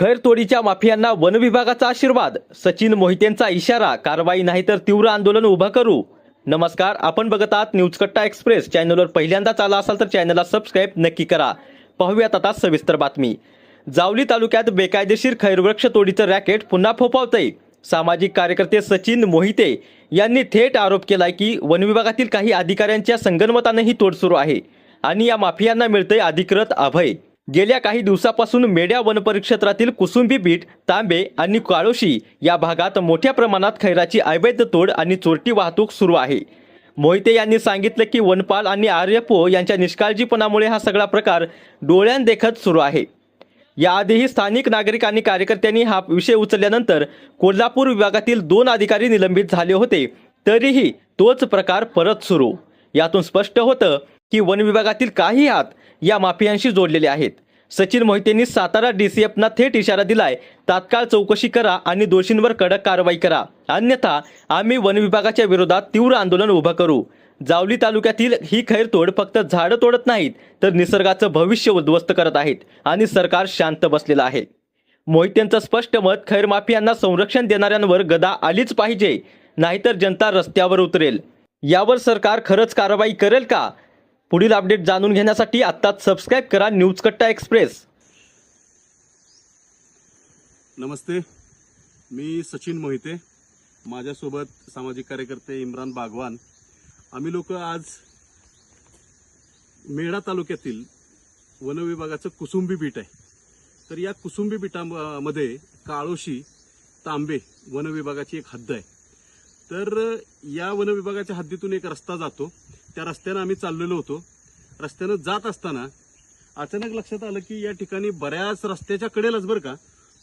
खैरतोडीच्या माफियांना one विभागाचा आशीर्वाद. सचिन मोहितेंचा इशारा कारवाई नाही तर तीव्र आंदोलन उभं करू. नमस्कार आपण बघत आहात न्यूज कट्टा एक्सप्रेस. चॅनलवर पहिल्यांदाच आला असाल तर चॅनलला सबस्क्राईब नक्की करा. पाहूयात आता सविस्तर बातमी. जावली तालुक्यात बेकायदेशीर खैरवृक्ष तोडीचं रॅकेट पुन्हा फोफावतंय. सामाजिक कार्यकर्ते सचिन मोहिते यांनी थेट आरोप केलाय की वन विभागातील काही अधिकाऱ्यांच्या संगनमतानं ही तोड सुरू आहे आणि या माफियांना मिळतंय अधिकृत अभय. गेल्या काही दिवसापासून मेड्या वनपरिक्षेत्रातील कुसुंबी बीट तांबे आणि काळोशी या भागात मोठ्या प्रमाणात खैराची अवैध तोड आणि चोरटी वाहतूक सुरू आहे. मोहिते यांनी सांगितलं की वनपाल आणि आर्यपो यांच्या निष्काळजीपणामुळे हा सगळा प्रकार डोळ्यांदेखत सुरू आहे. याआधीही स्थानिक नागरिक आणि कार्यकर्त्यांनी हा विषय उचलल्यानंतर कोल्हापूर विभागातील दोन अधिकारी निलंबित झाले होते तरीही तोच प्रकार परत सुरू. यातून स्पष्ट होतं की वन विभागातील काही हात या माफियांशी जोडलेले आहेत. सचिन मोहितेंनी सातारा डी सी एफना थेट इशारा दिलाय. तात्काळ चौकशी करा आणि दोषींवर कडक कारवाई करा. अन्यथा आम्ही वन विभागाच्या विरोधात तीव्र आंदोलन उभं करू. जावली तालुक्यातील ही खैरतोड फक्त झाडं तोडत नाहीत तर निसर्गाचं भविष्य उद्ध्वस्त करत आहेत आणि सरकार शांत बसलेलं आहे. मोहितेंचं स्पष्ट मत खैर माफियांना संरक्षण देणाऱ्यांवर गदा आलीच पाहिजे नाहीतर जनता रस्त्यावर उतरेल. यावर सरकार खरंच कारवाई करेल का? पुढील अपडेट जाणून घेण्यासाठी आत्ताच सबस्क्राईब करा न्यूज कट्टा एक्सप्रेस. नमस्ते मी सचिन मोहिते. माझ्यासोबत सामाजिक कार्यकर्ते इम्रान बागवान. आम्ही लोक आज मेढा तालुक्यातील वनविभागाचं कुसुंबी बीट आहे. तर या कुसुंबी बीटामध्ये काळोशी तांबे वन विभागाची एक हद्द आहे. तर या वनविभागाच्या हद्दीतून एक रस्ता जातो. त्या रस्त्यानं आम्ही चाललेलो होतो. रस्त्यानं जात असताना अचानक लक्षात आलं की या ठिकाणी बऱ्याच रस्त्याच्या कडेलाच बरं का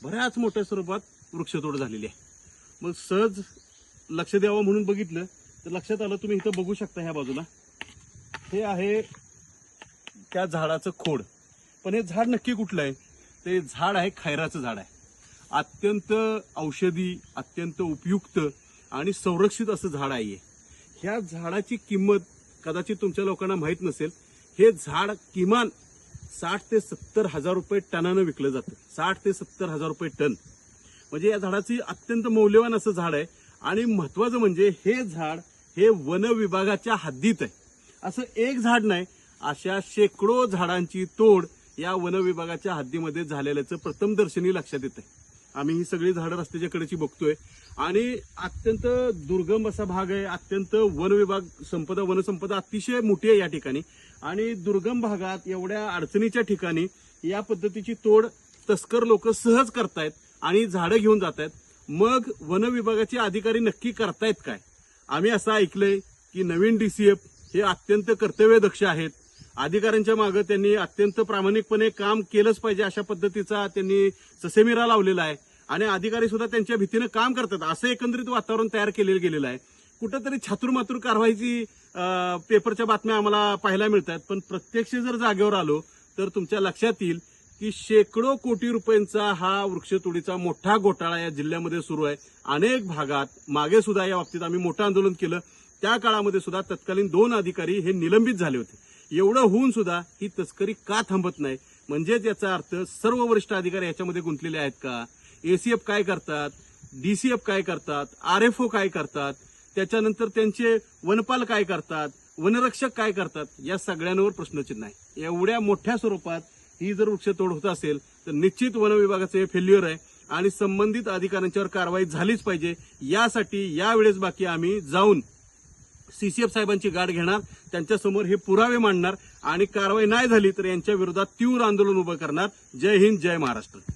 बऱ्याच मोठ्या स्वरूपात वृक्षतोड झालेली आहे. मग सहज लक्ष द्यावं म्हणून बघितलं. तर लक्षात आलं तुम्ही इथं बघू शकता ह्या बाजूला. हे आहे त्या झाडाचं खोड. पण हे झाड नक्की कुठलं आहे? ते झाड आहे खैराचं झाड आहे. अत्यंत औषधी अत्यंत उपयुक्त आणि संरक्षित असं झाड आहे ह्या झाडाची किंमत कदाचित तुमच्या लोकांना माहीत नसेल हे झाड किमान साठ ते सत्तर हजार रुपये टनानं विकलं जातं. साठ ते सत्तर हजार रुपये टन. म्हणजे या झाडाची अत्यंत मौल्यवान असं झाड आहे आणि महत्वाचं म्हणजे हे झाड हे वन विभागाच्या हद्दीत आहे. असं एक झाड नाही अशा शेकडो झाडांची तोड या वन विभागाच्या हद्दीमध्ये झालेल्याचं प्रथमदर्शनी लक्षात येत आहे आम्ही ही सगळी झाडं रस्त्याच्या कडेची बघतोय. आणि अत्यंत दुर्गम असा भाग आहे. अत्यंत वन विभाग संपदा वनसंपदा अतिशय मोठी आहे या ठिकाणी. आणि दुर्गम भागात एवढ्या अडचणीच्या ठिकाणी या पद्धतीची तोड तस्कर लोक सहज करतायत आणि झाडं घेऊन जात आहेत मग वन विभागाचे अधिकारी नक्की करतायत काय? आम्ही असं ऐकलंय की नवीन डीसीएफ हे अत्यंत कर्तव्यदक्ष आहेत. अधिकाऱ्यांच्या मागे त्यांनी अत्यंत प्रामाणिकपणे काम केलंच पाहिजे अशा पद्धतीचा त्यांनी ससेमिरा लावलेला आहे. आणि अधिकारी सुद्धा त्यांच्या भीतीनं काम करतात. असं एकंदरीत वातावरण तयार केलेलं गेलेलं आहे. कुठंतरी छातुरमातुर कारवाईची पेपरच्या बातम्या आम्हाला पाहायला मिळतात. पण प्रत्यक्ष जर जागेवर आलो तर तुमच्या लक्षात येईल की शेकडो कोटी रुपयांचा हा वृक्षतोडीचा मोठा घोटाळा या जिल्ह्यामध्ये सुरू आहे. अनेक भागात मागे सुद्धा या बाबतीत आम्ही मोठं आंदोलन केलं. त्या काळामध्ये सुद्धा तत्कालीन दोन अधिकारी हे निलंबित झाले होते. एवढं होऊन सुद्धा ही तस्करी का थांबत नाही? म्हणजेच याचा अर्थ सर्व वरिष्ठ अधिकारी याच्यामध्ये गुंतलेले आहेत का? एसीएफ काय करतात? डीसीएफ काय करतात? आर एफ ओ काय करतात? त्याच्यानंतर त्यांचे वनपाल काय करतात? वनरक्षक काय करतात? या सगळ्यांवर प्रश्नचिन्ह आहे. एवढ्या मोठ्या स्वरूपात ही जर वृक्षतोड होत असेल तर निश्चित वन विभागाचं हे फेल्युअर आहे आणि संबंधित अधिकाऱ्यांच्यावर कारवाई झालीच पाहिजे. यासाठी यावेळेस बाकी आम्ही जाऊन सीसीएफ साहेबांची गाठ घेणार त्यांच्यासमोर हे पुरावे मांडणार आणि कारवाई नाही झाली तर यांच्या विरोधात तीव्र आंदोलन उभं करणार. जय हिंद जय महाराष्ट्र.